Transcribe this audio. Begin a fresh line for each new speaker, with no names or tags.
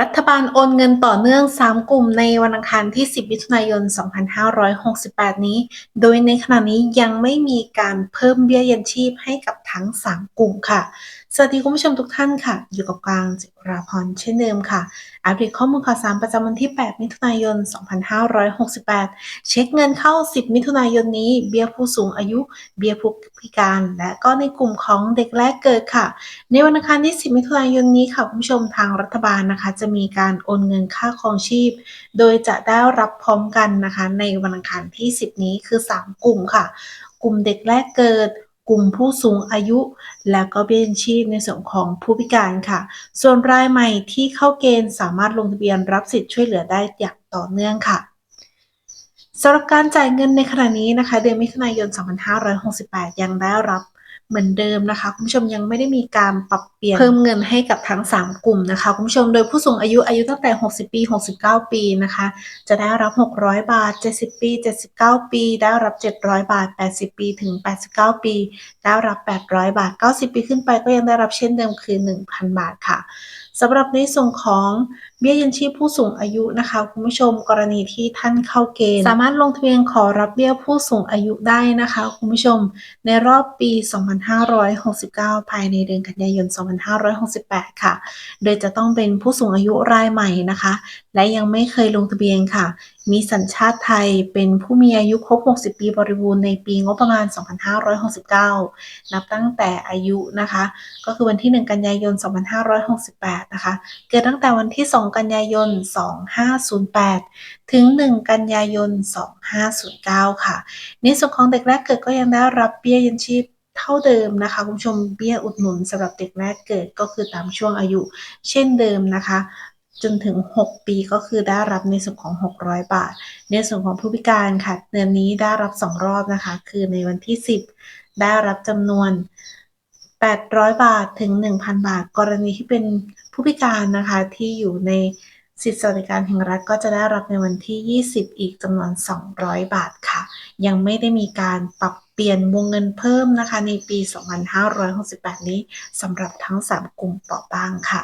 รัฐบาลโอนเงินต่อเนื่อง 3 กลุ่มในวันอังคารที่ 10 มิถุนายน 2568 นี้ โดยในขณะนี้ยังไม่มีการเพิ่มเบี้ยยังชีพให้กับ ทั้ง 3 กลุ่มค่ะ สวัสดีคุณผู้ชมทุกท่านค่ะ อยู่กับกลางจิราพรเช่นเดิมค่ะ อัปเดตข้อมูลข่าวสารประจำวันที่ 8 มิถุนายน 2568 เช็คเงินเข้า 10 มิถุนายนนี้ เบี้ยผู้สูงอายุ เบี้ยผู้พิการ และก็ในกลุ่มของเด็กแรกเกิดค่ะ ในวันอังคารที่ 10 มิถุนายนนี้ค่ะคุณผู้ชมทางรัฐบาลนะคะ จะมีการโอนเงินค่าครองชีพ โดยจะได้รับพร้อมกันนะคะ ในวันอังคารที่ 10 นี้คือ 3 กลุ่มค่ะ กลุ่มเด็กแรกเกิด กลุ่มผู้สูงอายุ และก็เบี้ยยังชีพในส่วนของผู้พิการค่ะ ส่วนรายใหม่ที่เข้าเกณฑ์สามารถลงทะเบียนรับสิทธิ์ช่วยเหลือได้อย่างต่อเนื่องค่ะสำหรับการจ่ายเงินในขณะนี้นะคะ เดือนมิถุนายน 2568 ยังได้รับ เหมือนเดิมนะคะ คุณผู้ชมยังไม่ได้มีการปรับเปลี่ยนเพิ่มเงินให้กับทั้ง 3 กลุ่มนะคะ คุณผู้ชมโดยผู้สูงอายุอายุตั้งแต่ 60 ปี 69 ปีนะคะ จะได้รับ 600 บาท 70 ปี 79 ปี ได้รับ 700 บาท 80 ปีถึง 89 ปี ได้รับ 800 บาท 90 ปีขึ้นไปก็ยังได้รับเช่นเดิมคือ 1,000 บาทค่ะ สำหรับในส่วนของเบี้ยยังชีพผู้สูงอายุนะคะคุณผู้ชมกรณีที่ท่านเข้าเกณฑ์ สามารถลงทะเบียนขอรับเบี้ยผู้สูงอายุได้นะคะคุณผู้ชม ในรอบปี 2569 ภายในเดือนกันยายน 2568 ค่ะ โดยจะต้องเป็นผู้สูงอายุรายใหม่นะคะ และยังไม่เคยลงทะเบียนค่ะ มีสัญชาติไทยเป็นผู้มีอายุครบ 60 ปีบริบูรณ์ในปีงบประมาณ 2569 นับตั้งแต่อายุนะคะ ก็คือวันที่ 1 กันยายน 2568 นะคะ เกิดตั้งแต่วันที่ 2 กันยายน 2508 ถึง 1 กันยายน 2509 ค่ะ ในส่วนของเด็กแรกเกิดก็ยังได้รับเบี้ยยังชีพเท่าเดิมนะคะคุณผู้ชมเบี้ยอุดหนุนสำหรับเด็กแรกเกิดก็คือตามช่วงอายุ เช่นเดิมนะคะ จนถึง 6 ปีก็คือได้รับในส่วนของ 600 บาท ในส่วนของผู้พิการค่ะเดือนนี้ได้รับ 2 รอบนะคะ คือในวันที่ 10 ได้รับจำนวน 800 บาทถึง 1,000 บาท กรณีที่เป็นผู้พิการนะคะที่อยู่ในสิทธิสวัสดิการแห่งรัฐก็จะได้รับในวันที่ 20 อีกจำนวน 200 บาทค่ะ ยังไม่ได้มีการปรับเปลี่ยนวงเงินเพิ่มนะคะ ในปี 2568 นี้สำหรับทั้ง 3 กลุ่มเปราะบางค่ะ